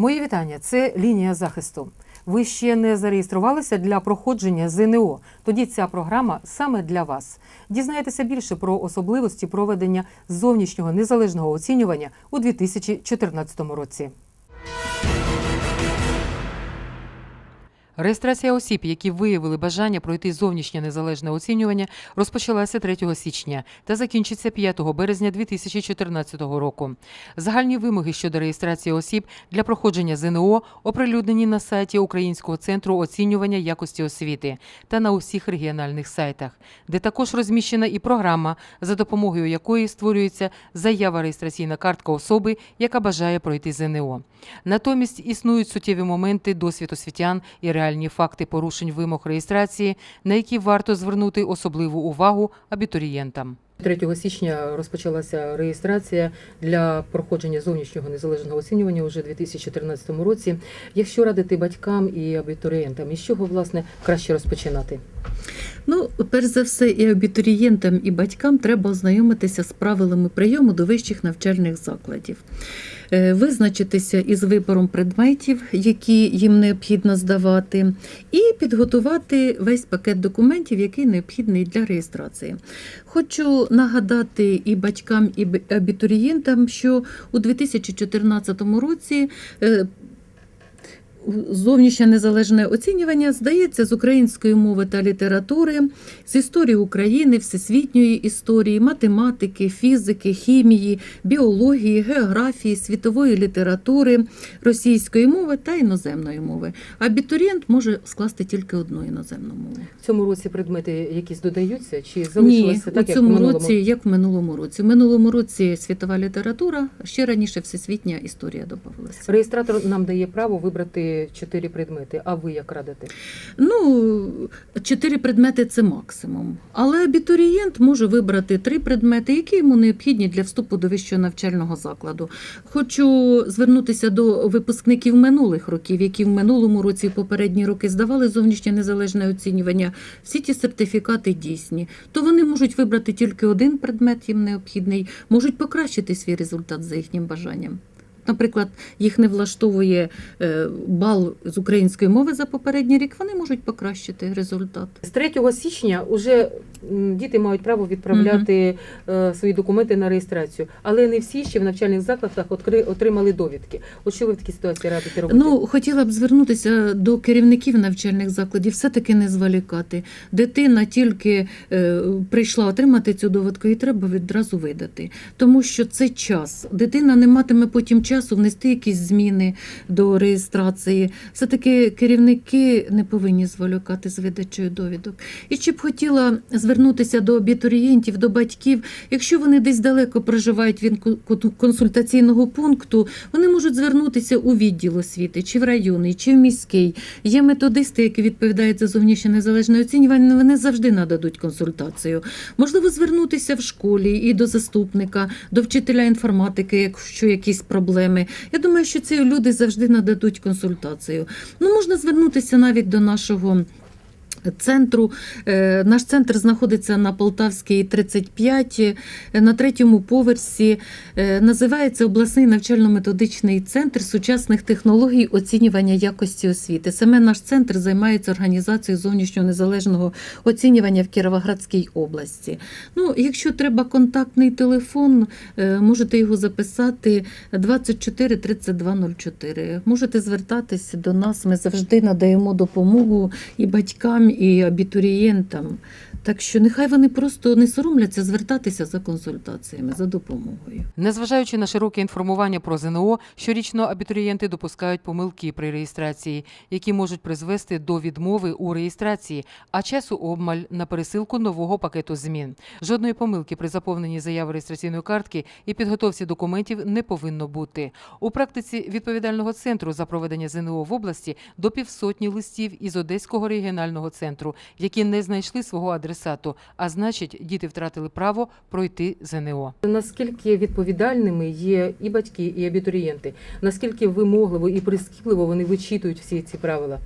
Мої вітання. Це лінія захисту. Ви ще не зареєструвалися для проходження ЗНО. Тоді ця програма саме для вас. Дізнаєтеся більше про особливості проведення зовнішнього незалежного оцінювання у 2014 році. Реєстрація осіб, які виявили бажання пройти зовнішнє незалежне оцінювання, розпочалася 3 січня та закінчиться 5 березня 2014 року. Загальні вимоги щодо реєстрації осіб для проходження ЗНО оприлюднені на сайті Українського центру оцінювання якості освіти та на усіх регіональних сайтах, де також розміщена і програма, за допомогою якої створюється заява реєстраційна картка особи, яка бажає пройти ЗНО. Натомість існують суттєві моменти, досвід освітян і реальні факти порушень вимог реєстрації, на які варто звернути особливу увагу абітурієнтам. 3 січня розпочалася реєстрація для проходження зовнішнього незалежного оцінювання уже у 2014 році. Якщо радити батькам і абітурієнтам, із чого власне краще розпочинати? Ну, перш за все, і абітурієнтам, і батькам треба ознайомитися з правилами прийому до вищих навчальних закладів, Е, визначитися із вибором предметів, які їм необхідно здавати, і підготувати весь пакет документів, який необхідний для реєстрації. Хочу нагадати і батькам, і абітурієнтам, що у 2014 році. Зовнішнє незалежне оцінювання здається з української мови та літератури, з історії України, всесвітньої історії, математики, фізики, хімії, біології, географії, світової літератури, російської мови та іноземної мови. Абітурієнт може скласти тільки одну іноземну мову. В цьому році предмети якісь додаються чи Ні, так, у як цьому в минулому? році, як в минулому році. В минулому році світова література, ще раніше всесвітня історія додавалася. Реєстратор нам дає право вибрати чотири предмети. А ви як радите? Ну, чотири предмети це максимум. Але абітурієнт може вибрати три предмети, які йому необхідні для вступу до вищого навчального закладу. Хочу звернутися до випускників минулих років, які в минулому році і попередні роки здавали зовнішнє незалежне оцінювання. Всі ті сертифікати дійсні. То вони можуть вибрати тільки один предмет, їм необхідний, можуть покращити свій результат за їхнім бажанням. Наприклад, їх не влаштовує е, бал з української мови за попередній рік, вони можуть покращити результат. З 3 січня вже діти мають право відправляти е, свої документи на реєстрацію, але не всі ще в навчальних закладах отримали довідки. От що ви в такій ситуації радите робити? Ну, хотіла б звернутися до керівників навчальних закладів, все-таки не зволікати. Дитина тільки е, прийшла отримати цю довідку, і треба відразу видати. Тому що це час. Дитина не матиме потім часу внести якісь зміни до реєстрації. Все-таки керівники не повинні зволікати з видачею довідок. І ще б хотіла звернутися до абітурієнтів, до батьків. Якщо вони десь далеко проживають від консультаційного пункту, вони можуть звернутися у відділ освіти, чи в районний, чи в міський. Є методисти, які відповідають за зовнішнє незалежне оцінювання. Вони завжди нададуть консультацію. Можливо, звернутися в школі і до заступника, до вчителя інформатики, якщо якісь проблеми. Я думаю, що ці люди завжди нададуть консультацію. Ну, можна звернутися навіть до нашого. Центру Е, наш центр знаходиться на Полтавській 35, е, на третьому поверсі. Е, Називається обласний навчально-методичний центр сучасних технологій оцінювання якості освіти. Саме наш центр займається організацією зовнішнього незалежного оцінювання в Кіровоградській області. Ну, якщо треба контактний телефон, можете його записати 24 32 04. Можете звертатись до нас. Ми завжди надаємо допомогу і батькам, і абітурієнтам. Так що нехай вони просто не соромляться звертатися за консультаціями, за допомогою. Незважаючи на широке інформування про ЗНО, щорічно абітурієнти допускають помилки при реєстрації, які можуть призвести до відмови у реєстрації, а часу обмаль на пересилку нового пакету змін. Жодної помилки при заповненні заяви реєстраційної картки і підготовці документів не повинно бути. У практиці відповідального центру за проведення ЗНО в області до півсотні листів із Одеського регіонального центру, які не знайшли свого адресату, а значить, діти втратили право пройти ЗНО. Наскільки відповідальними є і батьки, і абітурієнти? Наскільки вимогливо і прискіпливо вони вичитують всі ці правила?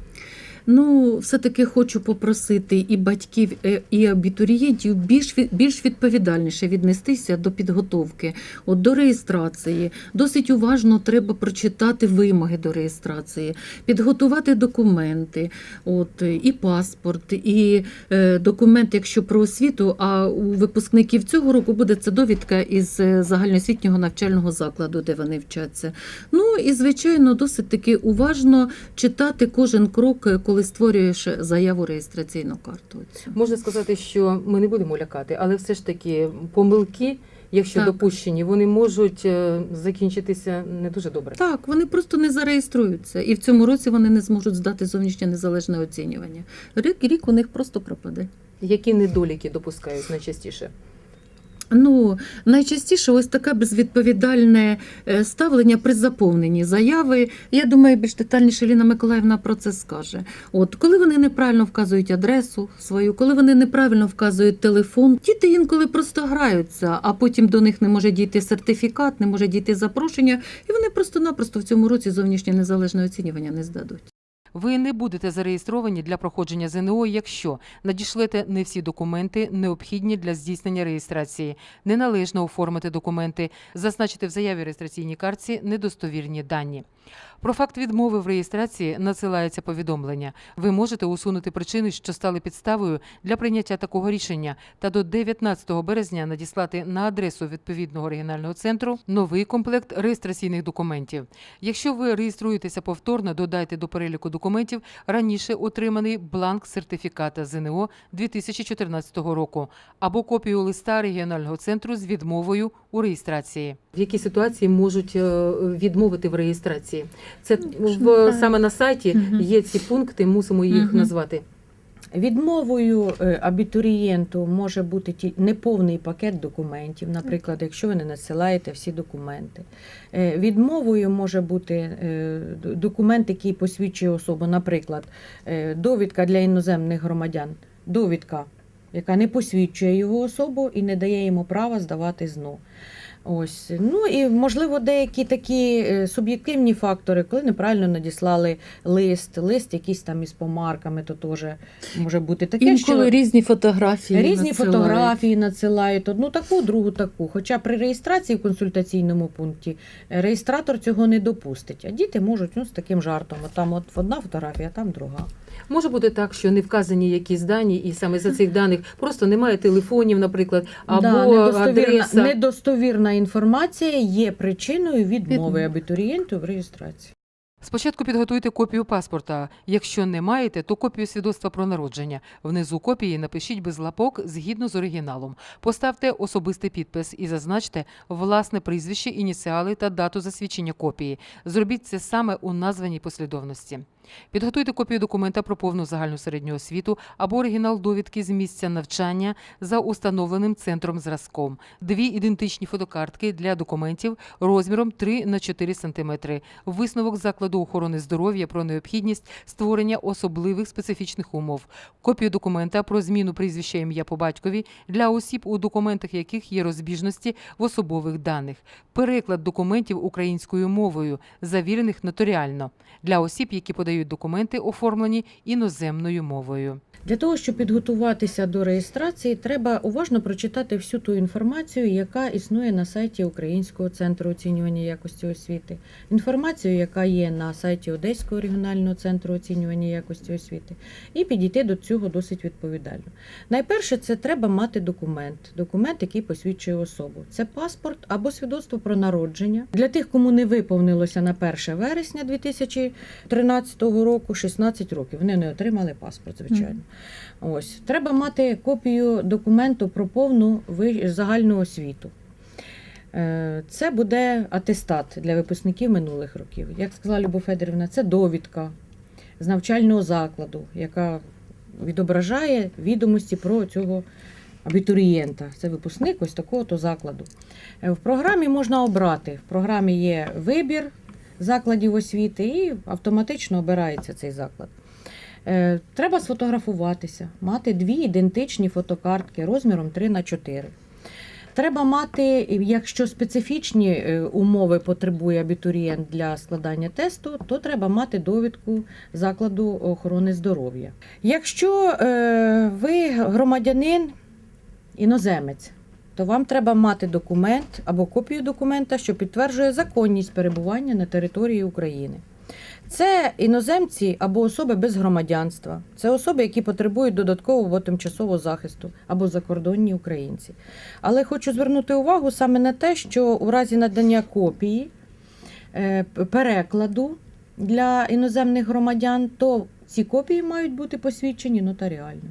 Ну, все-таки хочу попросити і батьків, е, і абітурієнтів більш більш відповідальніше віднестися до підготовки, от до реєстрації. Досить уважно треба прочитати вимоги до реєстрації, підготувати документи, от і паспорт, і е, документ, якщо про освіту. А у випускників цього року буде це довідка із е, загальноосвітнього навчального закладу, де вони вчаться. Ну і звичайно, досить таки уважно читати кожен крок, е, коли створюєш заяву реєстраційну карту. Можна сказати, що ми не будемо лякати, але все ж таки помилки, якщо Так. допущені, вони можуть е, закінчитися не дуже добре. Так, вони просто не зареєструються, і в цьому році вони не зможуть здати зовнішнє незалежне оцінювання. Рік, рік у них просто пропаде. Які недоліки допускають найчастіше? Ну, найчастіше ось таке безвідповідальне е, ставлення при заповненні заяви. Я думаю, більш детальніше Ліна Миколаївна про це скаже. От коли вони неправильно вказують адресу свою, коли вони неправильно вказують телефон, діти інколи просто граються, а потім до них не може дійти сертифікат, не може дійти запрошення, і вони просто-напросто в цьому році зовнішнє незалежне оцінювання не здадуть. Ви не будете зареєстровані для проходження ЗНО, якщо надішлете не всі документи, необхідні для здійснення реєстрації, неналежно оформити документи, зазначити в заяві реєстраційній картці недостовірні дані. Про факт відмови в реєстрації надсилається повідомлення. Ви можете усунути причини, що стали підставою для прийняття такого рішення, та до 19 березня надіслати на адресу відповідного регіонального центру новий комплект реєстраційних документів. Якщо ви реєструєтеся повторно, додайте до переліку документів раніше отриманий бланк сертифіката ЗНО 2014 року або копію листа регіонального центру з відмовою у реєстрації. В якій ситуації можуть е, відмовити в реєстрації? Це в саме на сайті є ці пункти, мусимо їх назвати. Відмовою е, абітурієнту може бути ті- неповний пакет документів, наприклад, якщо ви не надсилаєте всі документи. Е, Відмовою може бути документ, який посвідчує особу, наприклад, довідка для іноземних громадян, довідка, яка не посвідчує його особу і не дає йому права здавати ЗНО. Ось ну і можливо деякі такі е, суб'єктивні фактори, коли неправильно надіслали лист, лист якийсь там із помарками, то теж може бути таке, Інколи що різні фотографії. різні надсилають. фотографії надсилають одну таку, другу таку. Хоча при реєстрації в консультаційному пункті е, реєстратор цього не допустить. А діти можуть ну, з таким жартом. От там от одна фотографія, а там друга. Може бути так, що не вказані якісь дані, і саме за цих даних просто немає телефонів, наприклад, або Да, недостовірна, адреса. недостовірна інформація є причиною відмови абітурієнту в реєстрації. Спочатку підготуйте копію паспорта. Якщо не маєте, то копію свідоцтва про народження. Внизу копії напишіть без лапок згідно з оригіналом. Поставте особистий підпис і зазначте власне прізвище, ініціали та дату засвідчення копії. Зробіть це саме у названій послідовності. Підготуйте копію документа про повну загальну середню освіту або оригінал довідки з місця навчання за установленим центром зразком. Дві ідентичні фотокартки для документів розміром 3 на 4 см. Висновок закладу охорони здоров'я про необхідність створення особливих специфічних умов. Копію документа про зміну прізвища ім'я по батькові для осіб, у документах яких є розбіжності в особових даних. Переклад документів українською мовою, завірених нотаріально для осіб, які подають документи, оформлені іноземною мовою. Для того, щоб підготуватися до реєстрації, треба уважно прочитати всю ту інформацію, яка існує на сайті Українського центру оцінювання якості освіти, інформацію, яка є на сайті Одеського регіонального центру оцінювання якості освіти, і підійти до цього досить відповідально. Найперше, це треба мати документ, документ, який посвідчує особу. Це паспорт або свідоцтво про народження. Для тих, кому не виповнилося на 1 вересня 2013 року 16 років. Вони не отримали паспорт, звичайно. Ось треба мати копію документу про повну загальну освіту. Е, Це буде атестат для випускників минулих років. Як сказала Любов Федорівна, це довідка з навчального закладу, яка відображає відомості про цього абітурієнта. Це випускник ось такого то закладу. Е, В програмі можна обрати. В програмі є вибір закладів освіти і автоматично обирається цей заклад. Е, Треба сфотографуватися, мати дві ідентичні фотокартки розміром 3 на 4 Треба мати, якщо специфічні е, умови потребує абітурієнт для складання тесту, то треба мати довідку закладу охорони здоров'я. Якщо е, ви громадянин іноземець, то вам треба мати документ або копію документа, що підтверджує законність перебування на території України. Це іноземці або особи без громадянства, це особи, які потребують додаткового тимчасового захисту, або закордонні українці. Але хочу звернути увагу саме на те, що у разі надання копії е, перекладу для іноземних громадян, то ці копії мають бути посвідчені нотаріально.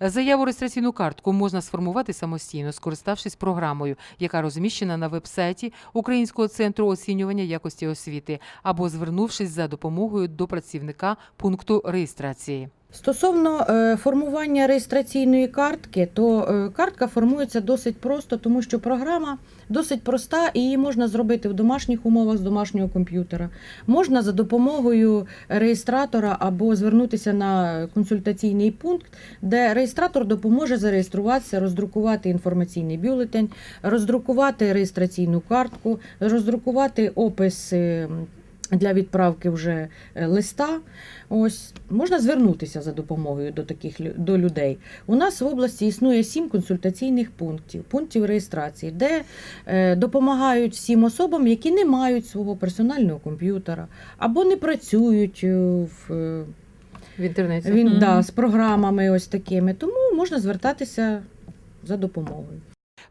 Заяву реєстраційну картку можна сформувати самостійно, скориставшись програмою, яка розміщена на веб-сайті Українського центру оцінювання якості освіти, або звернувшись за допомогою до працівника пункту реєстрації. Стосовно е, формування реєстраційної картки, то е, картка формується досить просто, тому що програма досить проста і її можна зробити в домашніх умовах з домашнього комп'ютера. Можна за допомогою реєстратора або звернутися на консультаційний пункт, де реєстратор допоможе зареєструватися, роздрукувати інформаційний бюлетень, роздрукувати реєстраційну картку, роздрукувати опис. Для відправки вже е, листа, ось можна звернутися за допомогою до таких до людей. У нас в області існує сім консультаційних пунктів, пунктів реєстрації, де е, допомагають всім особам, які не мають свого персонального комп'ютера або не працюють е, в, В інтернеті він, Мгм. да, з програмами ось такими. Тому можна звертатися за допомогою.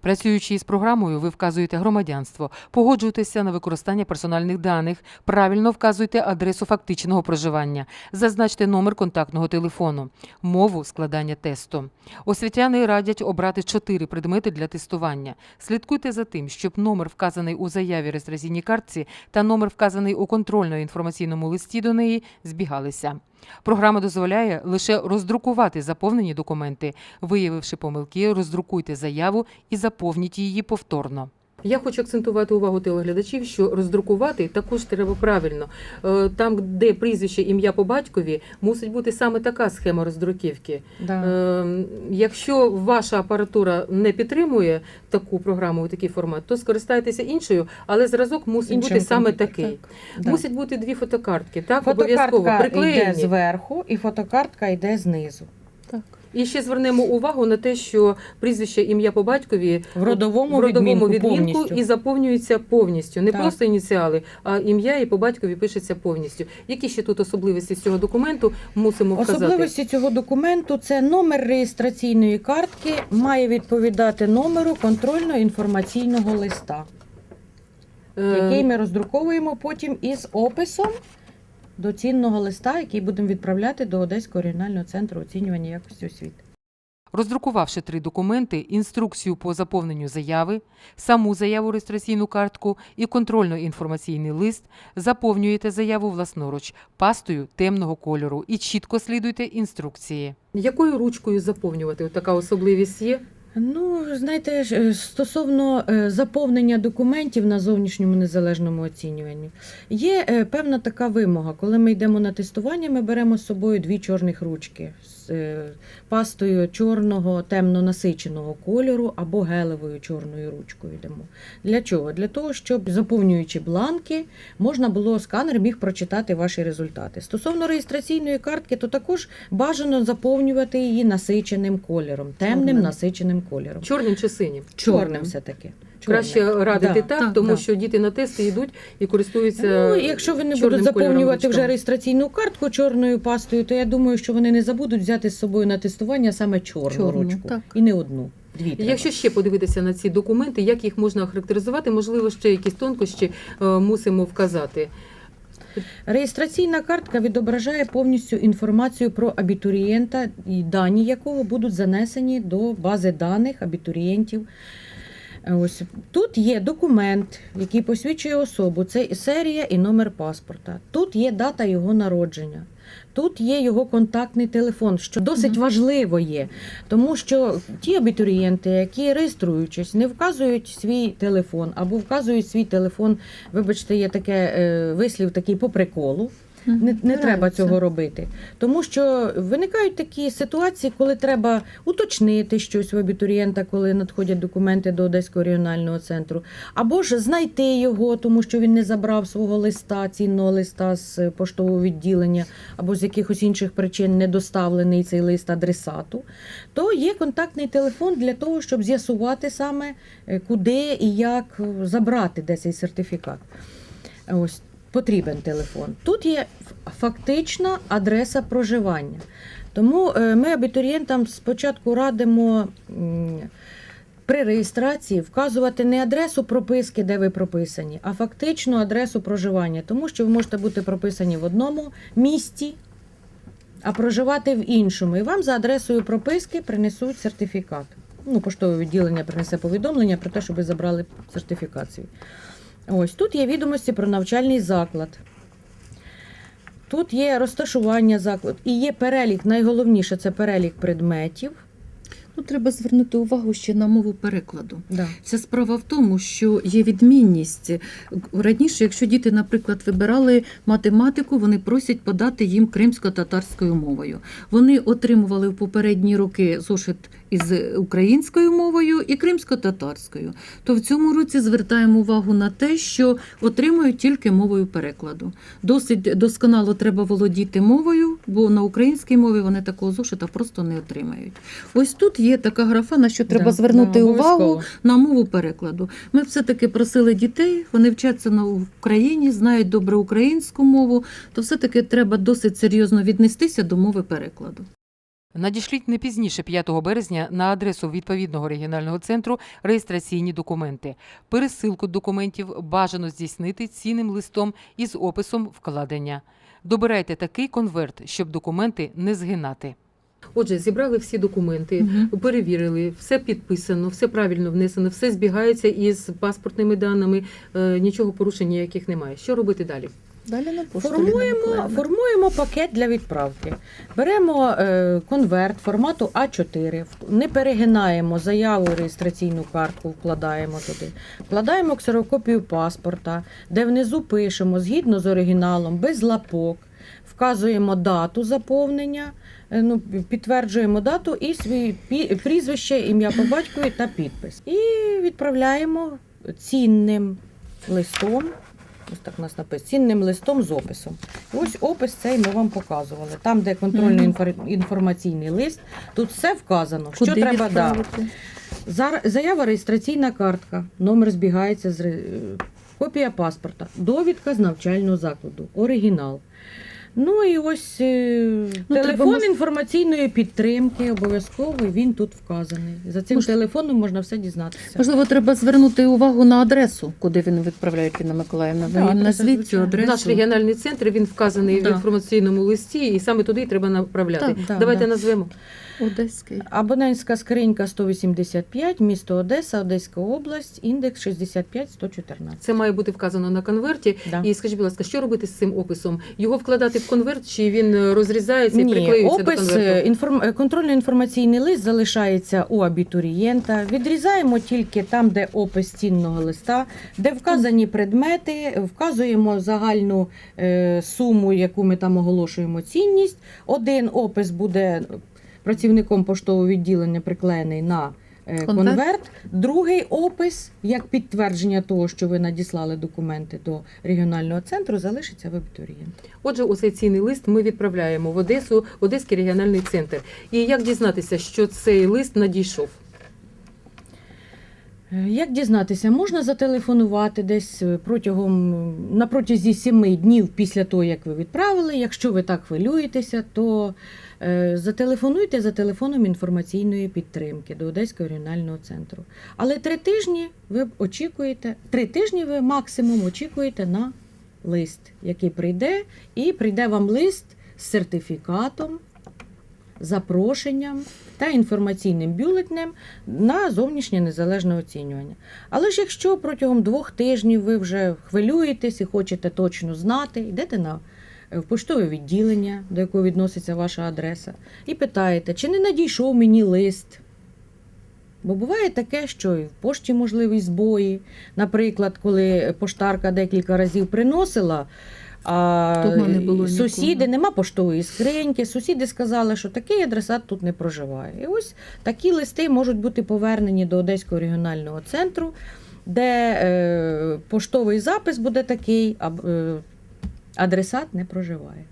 Працюючи із програмою, ви вказуєте громадянство, погоджуєтеся на використання персональних даних, правильно вказуєте адресу фактичного проживання, зазначте номер контактного телефону, мову складання тесту. Освітяни радять обрати чотири предмети для тестування. Слідкуйте за тим, щоб номер, вказаний у заяві реєстраційній картці, та номер, вказаний у контрольно-інформаційному листі до неї, збігалися. Програма дозволяє лише роздрукувати заповнені документи. Виявивши помилки, роздрукуйте заяву і заповніть її повторно. Я хочу акцентувати увагу телеглядачів, що роздрукувати також треба правильно. Е, Там, де прізвище, ім'я по батькові, мусить бути саме така схема роздруківки. Да. Е, Якщо ваша апаратура не підтримує таку програму, такий формат, то скористайтеся іншою, але зразок мусить Іншим бути саме такий. Да. Мусить бути дві фотокартки, так обов'язково Фотокартка йде зверху і фотокартка йде знизу. Так. І ще звернемо увагу на те, що прізвище ім'я по батькові В родовому, в родовому відмінку, відмінку повністю. і заповнюється повністю. Не Так. просто ініціали, а ім'я і по батькові пишеться повністю. Які ще тут особливості цього документу мусимо вказати? Особливості цього документу це номер реєстраційної картки має відповідати номеру контрольно-інформаційного листа, Е, який ми роздруковуємо потім із описом до цінного листа, який будемо відправляти до Одеського регіонального центру оцінювання якості освіти. Роздрукувавши три документи, інструкцію по заповненню заяви, саму заяву реєстраційну картку і контрольно-інформаційний лист, заповнюєте заяву власноруч пастою темного кольору і чітко слідуйте інструкції. Якою ручкою заповнювати? От така особливість є. Ну, знаєте, е, стосовно е, заповнення документів на зовнішньому незалежному оцінюванні, є е, певна така вимога. Коли ми йдемо на тестування, ми беремо з собою дві чорних ручки з е, пастою чорного темно-насиченого кольору або гелевою чорною ручкою йдемо. Для чого? Для того, щоб заповнюючи бланки, можна було сканер міг прочитати ваші результати. Стосовно реєстраційної картки, то також бажано заповнювати її насиченим кольором, темним насиченим кольором. Чорним чи синім? Чорним все-таки. Чорним. Краще радити Да. так, Так, тому да. що діти на тести йдуть і користуються. Ну, якщо вони будуть заповнювати вже реєстраційну картку чорною пастою, то я думаю, що вони не забудуть взяти з собою на тестування саме чорну, Чорну, ручку. так. І не одну. Дві. Якщо ще подивитися на ці документи, як їх можна охарактеризувати, можливо, ще якісь тонкощі е, мусимо вказати. Реєстраційна картка відображає повністю інформацію про абітурієнта, і дані якого будуть занесені до бази даних абітурієнтів. Ось тут є документ, який посвідчує особу. Це серія і номер паспорта. Тут є дата його народження. Тут є його контактний телефон, що досить важливо є, тому що ті абітурієнти, які реєструючись, не вказують свій телефон або вказують свій телефон. Вибачте, є таке е, вислів такий по приколу. Не, не треба цього робити. Тому що виникають такі ситуації, коли треба уточнити щось в абітурієнта, коли надходять документи до Одеського регіонального центру, або ж знайти його, тому що він не забрав свого листа, цінного листа з поштового відділення, або з якихось інших причин не доставлений цей лист адресату. То є контактний телефон для того, щоб з'ясувати саме, е, куди і як забрати де цей сертифікат. Ось потрібен телефон. Тут є фактична адреса проживання. Тому е, ми абітурієнтам спочатку радимо при реєстрації вказувати не адресу прописки, де ви прописані, а фактичну адресу проживання, тому що ви можете бути прописані в одному місті, а проживати в іншому. І вам за адресою прописки принесуть сертифікат. Ну, поштове відділення принесе повідомлення про те, що ви забрали сертифікацію. Ось тут є відомості про навчальний заклад. Тут є розташування закладу і є перелік, найголовніше це перелік предметів. Ну, треба звернути увагу ще на мову перекладу. Да. Ця справа в тому, що є відмінність. Раніше, якщо діти, наприклад, вибирали математику, вони просять подати їм кримсько-татарською мовою. Вони отримували в попередні роки зошит із українською мовою і кримсько-татарською. То в цьому році звертаємо увагу на те, що отримують тільки мовою перекладу. Досить досконало треба володіти мовою, бо на українській мові вони такого зошита просто не отримають. Ось тут є така графа, на що треба Да, звернути да, увагу на мову перекладу. Ми все-таки просили дітей, вони вчаться на Україні, знають добре українську мову, то все-таки треба досить серйозно віднестися до мови перекладу. Надішліть не пізніше 5 березня на адресу відповідного регіонального центру реєстраційні документи. Пересилку документів бажано здійснити цінним листом із описом вкладення. Добирайте такий конверт, щоб документи не згинати. Отже, зібрали всі документи, перевірили, все підписано, все правильно внесено, все збігається із паспортними даними, е, нічого порушень ніяких немає. Що робити далі? Далі на пошту. Формуємо, формуємо пакет для відправки. Беремо е, конверт формату А4, в- не перегинаємо заяву, реєстраційну картку, вкладаємо туди. Вкладаємо ксерокопію паспорта, де внизу пишемо згідно з оригіналом, без лапок. Вказуємо дату заповнення, е, ну, підтверджуємо дату і свій прізвище, ім'я по батькові та підпис. І відправляємо цінним листом. Ось так у нас написано цінним листом з описом. Ось опис цей ми вам показували. Там, де контрольно-інформаційний лист, тут все вказано, що Куди треба да. відправити? Зар- Заява реєстраційна картка, номер збігається з копія паспорта, довідка з навчального закладу, оригінал. Ну і ось е, Ну, телефон мож- інформаційної підтримки обов'язково він тут вказаний. За цим Мож- телефоном можна все дізнатися. Можливо, треба звернути увагу на адресу, куди він відправляє Інна Миколаївна. Ви це назвіть цю адресу. Наш регіональний центр він вказаний Да. в інформаційному листі, і саме туди треба направляти. Так, да, Давайте да. назвемо. Одеський. Абонентська скринька 185, місто Одеса, Одеська область, індекс 65114. Це має бути вказано на конверті. Да. І скажіть, будь ласка, що робити з цим описом? Його вкладати в конверт, чи він е, розрізається і Ні, приклеюється до опис, е, конверту? інформ... е, контрольно-інформаційний лист залишається у абітурієнта. Відрізаємо тільки там, де опис цінного листа, де вказані предмети, вказуємо загальну е, суму, яку ми там оголошуємо цінність. Один опис буде працівником поштового відділення приклеєний на Конверт. конверт. Другий опис, як підтвердження того, що ви надіслали документи до регіонального центру, залишиться в абітурієнті. Отже, оцей цінний лист ми відправляємо в Одесу, Одеський регіональний центр. І як дізнатися, що цей лист надійшов? Е, Як дізнатися, можна зателефонувати десь е, протягом на протязі сіми днів після того, як ви відправили. Якщо ви так хвилюєтеся, то е, зателефонуйте за телефоном інформаційної підтримки до Одеського регіонального центру. Але три тижні ви очікуєте, три тижні ви максимум очікуєте на лист, який прийде, і прийде вам лист з сертифікатом, запрошенням та інформаційним бюлетнем на зовнішнє незалежне оцінювання. Але ж якщо протягом двох тижнів ви вже хвилюєтесь і хочете точно знати, йдете на е, в поштове відділення, до якого відноситься ваша адреса, і питаєте, чи не надійшов мені лист. Бо буває таке, що і в пошті можливі збої. Наприклад, коли поштарка декілька разів приносила, А не було сусіди, нікого. нема поштової скриньки. Сусіди сказали, що такий адресат тут не проживає. І ось такі листи можуть бути повернені до Одеського регіонального центру, де е, поштовий запис буде такий, а е, адресат не проживає.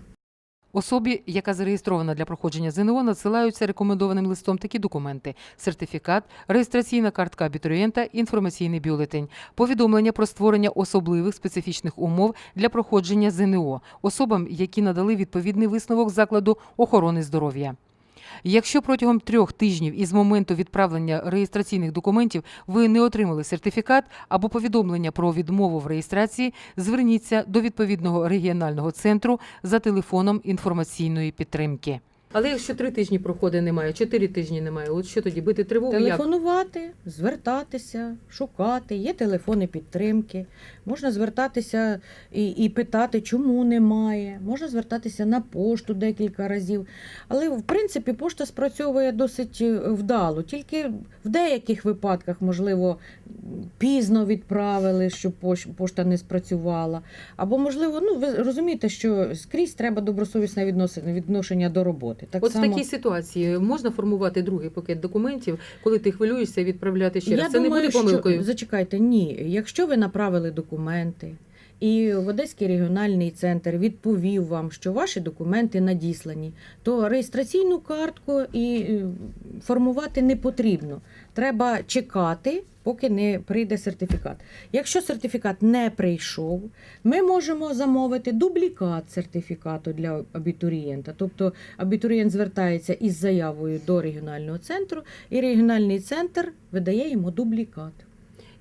Особі, яка зареєстрована для проходження ЗНО, надсилаються рекомендованим листом такі документи: сертифікат, реєстраційна картка абітурієнта, інформаційний бюлетень, повідомлення про створення особливих специфічних умов для проходження ЗНО особам, які надали відповідний висновок закладу охорони здоров'я. Якщо протягом трьох тижнів із моменту відправлення реєстраційних документів ви не отримали сертифікат або повідомлення про відмову в реєстрації, зверніться до відповідного регіонального центру за телефоном інформаційної підтримки. Але якщо три тижні проходить немає, чотири тижні немає, от що тоді бити тривогу? Телефонувати, звертатися, шукати. Є телефони підтримки. Можна звертатися і, і питати, чому немає. Можна звертатися на пошту декілька разів. Але в принципі пошта спрацьовує досить е, вдало. Тільки в деяких випадках, можливо, пізно відправили, щоб пошта не спрацювала. Або, можливо, ну ви розумієте, що скрізь треба добросовісне відношення до роботи. Так От само... в такій ситуації можна формувати другий пакет документів, коли ти хвилюєшся відправляти ще раз. Це не буде помилкою. Що, зачекайте, ні. Якщо ви направили документи, і в Одеський регіональний центр відповів вам, що ваші документи надіслані, то реєстраційну картку і е, формувати не потрібно. Треба чекати, поки не прийде сертифікат. Якщо сертифікат не прийшов, ми можемо замовити дублікат сертифікату для абітурієнта. Тобто абітурієнт звертається із заявою до регіонального центру, і регіональний центр видає йому дублікат.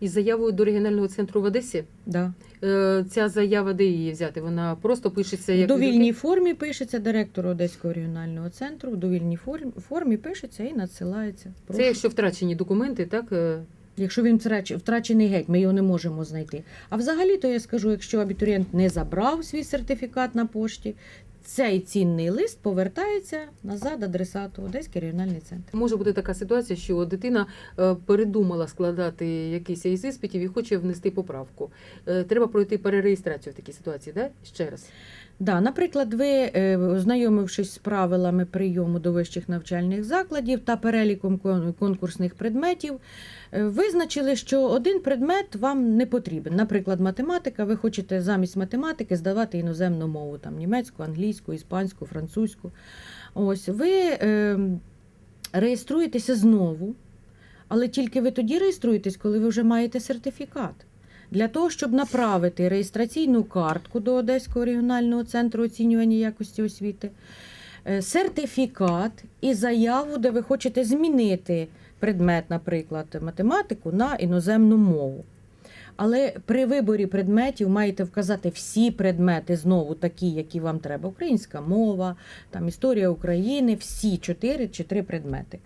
Із заявою до регіонального центру в Одесі. Да. Е, Ця заява, де її взяти? Вона просто пишеться як. В довільній формі пишеться директору Одеського регіонального центру, в довільній формі, пишеться і надсилається. Прошу. Це якщо втрачені документи, так е, Якщо він втрач- втрачений геть, ми його не можемо знайти. А взагалі, то я скажу, якщо абітурієнт не забрав свій сертифікат на пошті, цей цінний лист повертається назад адресату Одеський регіональний центр. може бути така ситуація, що дитина е, передумала складати якийсь із іспитів і хоче внести поправку. Е, Треба пройти перереєстрацію в такій ситуації, да? Ще раз. Да, наприклад, ви, е, ознайомившись з правилами прийому до вищих навчальних закладів та переліком конкурсних предметів, е, визначили, що один предмет вам не потрібен. Наприклад, математика, ви хочете замість математики здавати іноземну мову, там німецьку, англійську, іспанську, французьку. Ось ви е, реєструєтеся знову, але тільки ви тоді реєструєтесь, коли ви вже маєте сертифікат. Для того, щоб направити реєстраційну картку до Одеського регіонального центру оцінювання якості освіти, е, сертифікат і заяву, де ви хочете змінити предмет, наприклад, математику на іноземну мову. Але при виборі предметів маєте вказати всі предмети знову такі, які вам треба: українська мова, там історія України, всі чотири чи три предмети.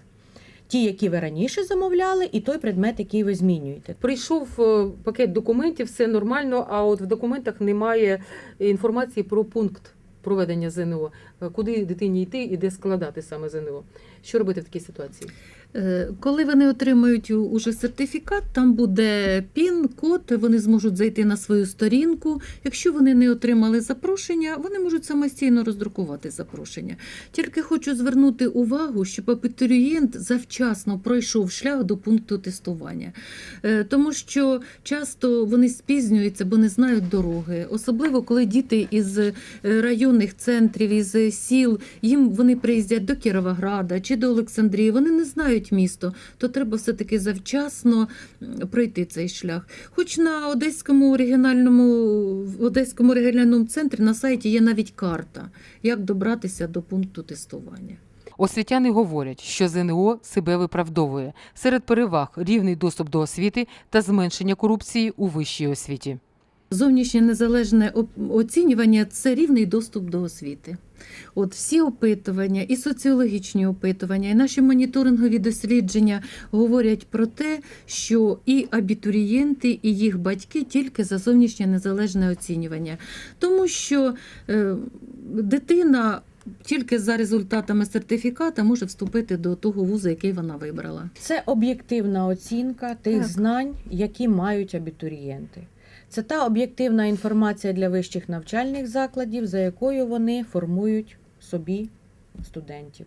Ті, які ви раніше замовляли, і той предмет, який ви змінюєте. Прийшов е, пакет документів, все нормально, а от в документах немає інформації про пункт проведення ЗНО, Е, куди дитині йти і де складати саме ЗНО. Що робити в такій ситуації? Е, Коли вони отримають уже сертифікат, там буде пін, код, вони зможуть зайти на свою сторінку. Якщо вони не отримали запрошення, вони можуть самостійно роздрукувати запрошення. Тільки хочу звернути увагу, щоб абітурієнт завчасно пройшов шлях до пункту тестування, Е, тому що часто вони спізнюються, бо не знають дороги, особливо коли діти із е, районних центрів, із сіл, їм вони приїздять до Кіровограда чи до Олександрії, вони не знають місто, то треба все-таки завчасно пройти цей шлях. Хоч на Одеському регіональному, в Одеському регіональному центрі на сайті є навіть карта, як добратися до пункту тестування. Освітяни говорять, що ЗНО себе виправдовує серед переваг рівний доступ до освіти та зменшення корупції у вищій освіті. Зовнішнє незалежне оцінювання це рівний доступ до освіти. От всі опитування, і соціологічні опитування, і наші моніторингові дослідження говорять про те, що і абітурієнти, і їх батьки тільки за зовнішнє незалежне оцінювання, тому що е, дитина. Тільки за результатами сертифіката може вступити до того вузу, який вона вибрала. Це об'єктивна оцінка тих Так. знань, які мають абітурієнти. Це та об'єктивна інформація для вищих навчальних закладів, за якою вони формують собі студентів.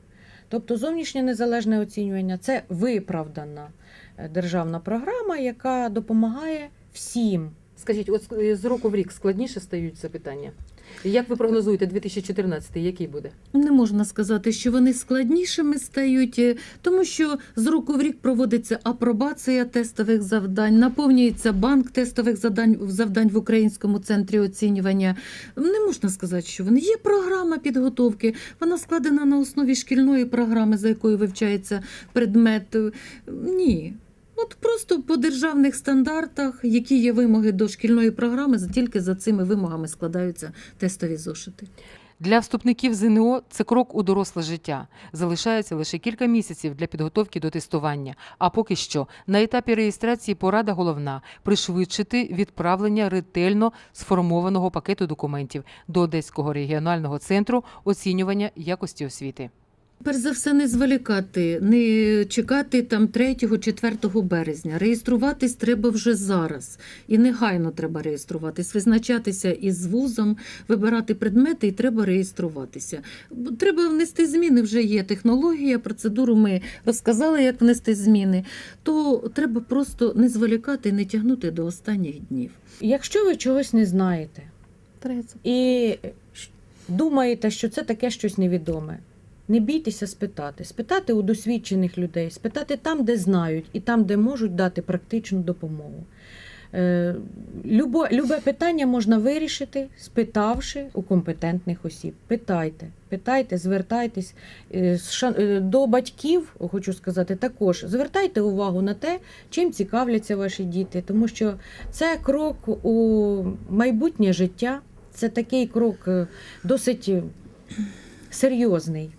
Тобто зовнішнє незалежне оцінювання це виправдана е, державна програма, яка допомагає всім Скажіть, от з- з року в рік складніше стають запитання. Як ви прогнозуєте 2014, який буде? Не можна сказати, що вони складнішими стають, е, тому що з року в рік проводиться апробація тестових завдань, наповнюється банк тестових завдань, завдань в Українському центрі оцінювання. Не можна сказати, що вони є програма підготовки. Вона складена на основі шкільної програми, за якою вивчається предмет. Е, Ні. От просто по державних стандартах, які є вимоги до шкільної програми, тільки за цими вимогами складаються тестові зошити. Для вступників ЗНО це крок у доросле життя. Залишається лише кілька місяців для підготовки до тестування. А поки що на етапі реєстрації порада головна пришвидшити відправлення ретельно сформованого пакету документів до Одеського регіонального центру оцінювання якості освіти. Перш за все, не зволікати, не чекати там 3-4 березня. Реєструватись треба вже зараз. І негайно треба реєструватись, визначатися із вузом, вибирати предмети і треба реєструватися. Треба внести зміни, вже є технологія, процедуру ми розказали, як внести зміни. То треба просто не зволікати не тягнути до останніх днів. Якщо ви чогось не знаєте Треба і думаєте, що це таке щось невідоме, не бійтеся спитати. Спитати у досвідчених людей, спитати там, де знають, і там, де можуть дати практичну допомогу. Е, Любо, любе питання можна вирішити, спитавши у компетентних осіб. Питайте, питайте, звертайтесь Е, е, до батьків, хочу сказати, також звертайте увагу на те, чим цікавляться ваші діти, тому що це крок у майбутнє життя, це такий крок досить серйозний.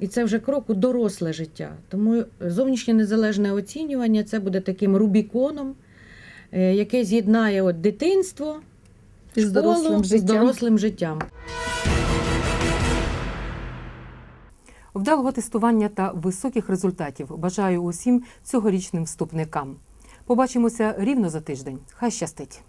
І це вже крок у доросле життя. Тому зовнішнє незалежне оцінювання це буде таким рубіконом, е, яке з'єднає от дитинство З школу дорослим з життям. дорослим життям. Вдалого тестування та високих результатів бажаю усім цьогорічним вступникам. Побачимося рівно за тиждень. Хай щастить!